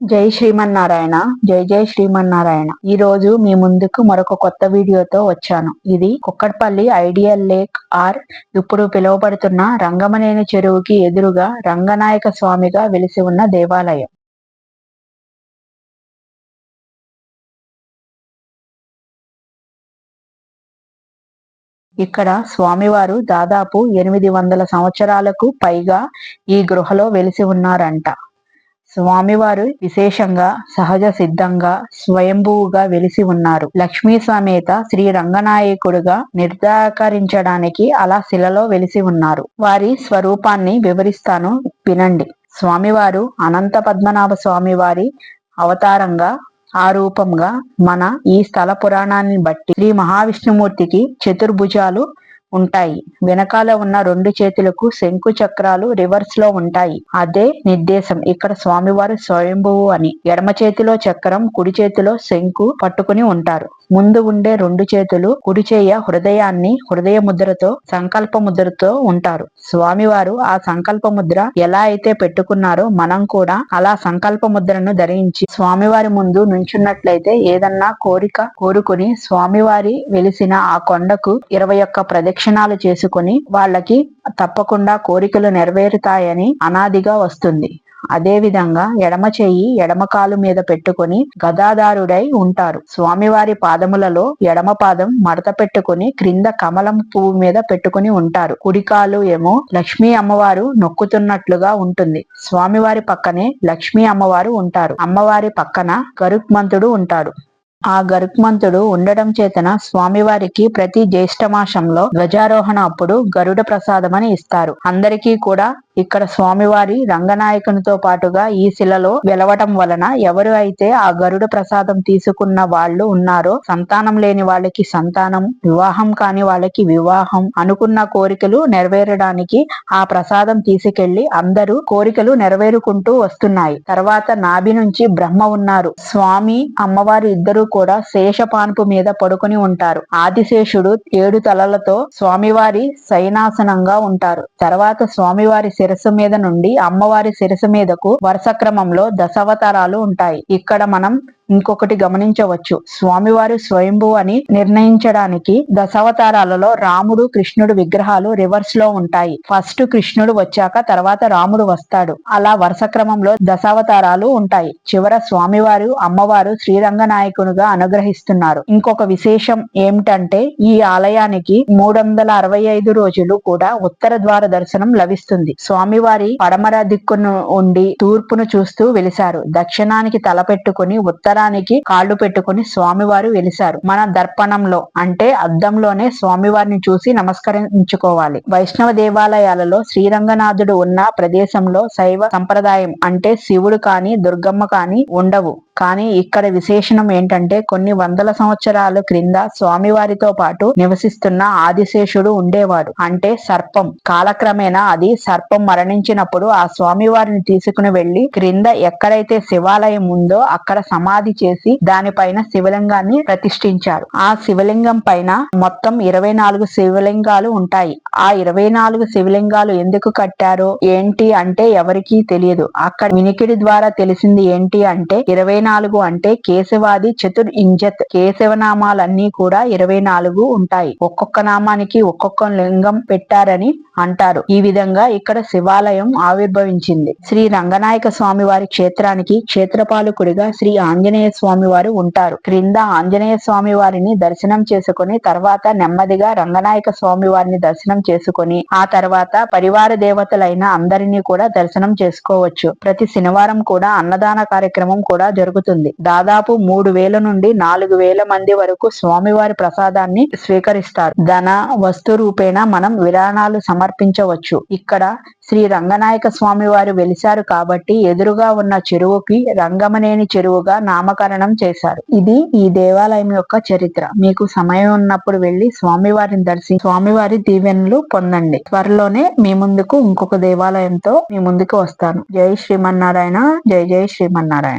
జై శ్రీమన్నారాయణ జై జై శ్రీమన్నారాయణ. ఈ రోజు మీ ముందుకు మరొక కొత్త వీడియోతో వచ్చాను. ఇది కుక్కడ్పల్లి ఐడియల్ లేక్ ఆర్ ఇప్పుడు పిలువబడుతున్న రంగమనేని చెరువుకి ఎదురుగా రంగనాయక స్వామిగా వెలిసి ఉన్న దేవాలయం. ఇక్కడ స్వామివారు దాదాపు ఎనిమిది వందల సంవత్సరాలకు పైగా ఈ గృహలో వెలిసి ఉన్నారంట. స్వామివారు విశేషంగా సహజ సిద్ధంగా స్వయంభువుగా వెలిసి ఉన్నారు. లక్ష్మీ సమేత శ్రీ రంగనాయకుడుగా నిర్ధాకరించడానికి అలా శిలలో వెలిసి ఉన్నారు. వారి స్వరూపాన్ని వివరిస్తాను వినండి. స్వామివారు అనంత పద్మనాభ స్వామి వారి అవతారంగా ఆ రూపంగా మన ఈ స్థల పురాణాన్ని బట్టి శ్రీ మహావిష్ణుమూర్తికి చతుర్భుజాలు ఉంటాయి. వెనకాల ఉన్న రెండు చేతులకు శంకు చక్రాలు రివర్స్లో ఉంటాయి. అదే నిర్దేశం. ఇక్కడ స్వామివారి స్వయంభువు అని. ఎడమ చేతిలో చక్రం కుడి చేతిలో శంకు పట్టుకుని ఉంటారు. ముందు ఉండే రెండు చేతులు కుడి చేయ హృదయాన్ని హృదయ ముద్రతో సంకల్ప ముద్రతో ఉంటారు. స్వామివారు ఆ సంకల్ప ముద్ర ఎలా అయితే పెట్టుకున్నారో మనం కూడా అలా సంకల్ప ముద్రను ధరించి స్వామివారి ముందు నుంచున్నట్లయితే ఏదన్నా కోరిక కోరుకుని స్వామివారి వెలిసిన ఆ కొండకు ఇరవై ఒక్క ప్రదక్షిణాలు చేసుకుని వాళ్ళకి తప్పకుండా కోరికలు నెరవేరుతాయని అనాదిగా వస్తుంది. అదేవిధంగా ఎడమ చెయ్యి ఎడమ కాలు మీద పెట్టుకుని గదాదారుడై ఉంటారు. స్వామివారి పాదములలో ఎడమ పాదం మడత పెట్టుకుని క్రింద కమలం పువ్వు మీద పెట్టుకుని ఉంటారు. కుడికాలు ఏమో లక్ష్మీ అమ్మవారు నొక్కుతున్నట్లుగా ఉంటుంది. స్వామివారి పక్కనే లక్ష్మీ అమ్మవారు ఉంటారు. అమ్మవారి పక్కన గరుక్మంతుడు ఉంటాడు. ఆ గరుక్మంతుడు ఉండడం చేతన స్వామివారికి ప్రతి జ్యేష్ఠమాసంలో ధ్వజారోహణ అప్పుడు గరుడ ప్రసాదమని ఇస్తారు. అందరికీ కూడా ఇక్కడ స్వామివారి రంగనాయకునితో పాటుగా ఈ శిలలో వెలవటం వలన ఎవరు అయితే ఆ గరుడ ప్రసాదం తీసుకున్న వాళ్ళు ఉన్నారో సంతానం లేని వాళ్ళకి సంతానం వివాహం కాని వాళ్ళకి వివాహం అనుకున్న కోరికలు నెరవేరడానికి ఆ ప్రసాదం తీసుకెళ్ళి అందరూ కోరికలు నెరవేరుకుంటూ వస్తున్నాయి. తర్వాత నాభి నుంచి బ్రహ్మ ఉన్నారు. స్వామి అమ్మవారు ఇద్దరు కూడా శేషపాన్పు మీద పడుకుని ఉంటారు. ఆదిశేషుడు ఏడు తలలతో స్వామివారి సైనాసనంగా ఉంటారు. తర్వాత స్వామివారి శిర శిరసు మీద నుండి అమ్మవారి శిరసు మీదకు వరుస క్రమంలో దశావతారాలు ఉంటాయి. ఇక్కడ మనం ఇంకొకటి గమనించవచ్చు. స్వామివారి స్వయంభు అని నిర్ణయించడానికి దశావతారాలలో రాముడు కృష్ణుడు విగ్రహాలు రివర్స్లో ఉంటాయి. ఫస్ట్ కృష్ణుడు వచ్చాక తర్వాత రాముడు వస్తాడు. అలా వరుస క్రమంలో దశావతారాలు ఉంటాయి. చివర స్వామివారు అమ్మవారు శ్రీరంగనాయకునిగా అనుగ్రహిస్తున్నారు. ఇంకొక విశేషం ఏమిటంటే ఈ ఆలయానికి మూడు వందల అరవై ఐదు రోజులు కూడా ఉత్తర ద్వార దర్శనం లభిస్తుంది. స్వామివారి పడమర దిక్కును ఉండి తూర్పును చూస్తూ వెలిశారు. దక్షిణానికి తలపెట్టుకుని ఉత్తర లింగానికి కాళ్ళు పెట్టుకుని స్వామివారు వెలిశారు. మన దర్పణంలో అంటే అద్దంలోనే స్వామివారిని చూసి నమస్కరించుకోవాలి. వైష్ణవ దేవాలయాలలో శ్రీరంగనాథుడు ఉన్న ప్రదేశంలో శైవ సంప్రదాయం అంటే శివుడు కాని దుర్గమ్మ కాని ఉండవు. కానీ ఇక్కడ విశేషణం ఏంటంటే కొన్ని వందల సంవత్సరాల క్రింద స్వామివారితో పాటు నివసిస్తున్న ఆదిశేషుడు ఉండేవాడు. అంటే సర్పం. కాలక్రమేణా అది సర్పం మరణించినప్పుడు ఆ స్వామివారిని తీసుకుని వెళ్ళి క్రింద ఎక్కడైతే శివాలయం ఉందో అక్కడ సమాధి చేసి దానిపైన శివలింగాన్ని ప్రతిష్ఠించారు. ఆ శివలింగం పైన మొత్తం ఇరవై నాలుగు శివలింగాలు ఉంటాయి. ఆ ఇరవై నాలుగు శివలింగాలు ఎందుకు కట్టారో ఏంటి అంటే ఎవరికీ తెలియదు. అక్కడ వినికిడి ద్వారా తెలిసింది ఏంటి అంటే ఇరవై నాలుగు అంటే కేశవాది చతుర్ ఇంజత్. కేశవ నామాలన్నీ కూడా ఇరవై నాలుగు ఉంటాయి. ఒక్కొక్క నామానికి ఒక్కొక్క లింగం పెట్టారని అంటారు. ఈ విధంగా ఇక్కడ శివాలయం ఆవిర్భవించింది. శ్రీ రంగనాయక స్వామి వారి క్షేత్రానికి క్షేత్రపాలకుడిగా శ్రీ ఆంజనేయ స్వామి వారు ఉంటారు. క్రింద ఆంజనేయ స్వామి వారిని దర్శనం చేసుకుని తర్వాత నెమ్మదిగా రంగనాయక స్వామి వారిని దర్శనం చేసుకుని ఆ తర్వాత పరివార దేవతలైన అందరినీ కూడా దర్శనం చేసుకోవచ్చు. ప్రతి శనివారం కూడా అన్నదాన కార్యక్రమం కూడా జరుగుతుంది. దాదాపు మూడు వేల నుండి నాలుగు వేల మంది వరకు స్వామివారి ప్రసాదాన్ని స్వీకరిస్తారు. ధన వస్తు రూపేణ మనం విరాణాలు సమర్పించవచ్చు. ఇక్కడ శ్రీ రంగనాయక స్వామి వారు వెలిశారు కాబట్టి ఎదురుగా ఉన్న చెరువుకి రంగమనేని చెరువుగా నామకరణం చేశారు. ఇది ఈ దేవాలయం యొక్క చరిత్ర. మీకు సమయం ఉన్నప్పుడు వెళ్ళి స్వామివారిని దర్శి స్వామివారి దీవెనలు పొందండి. త్వరలోనే మీ ముందుకు ఇంకొక దేవాలయంతో మీ ముందుకు వస్తాను. జై శ్రీమన్నారాయణ జై జై శ్రీమన్నారాయణ.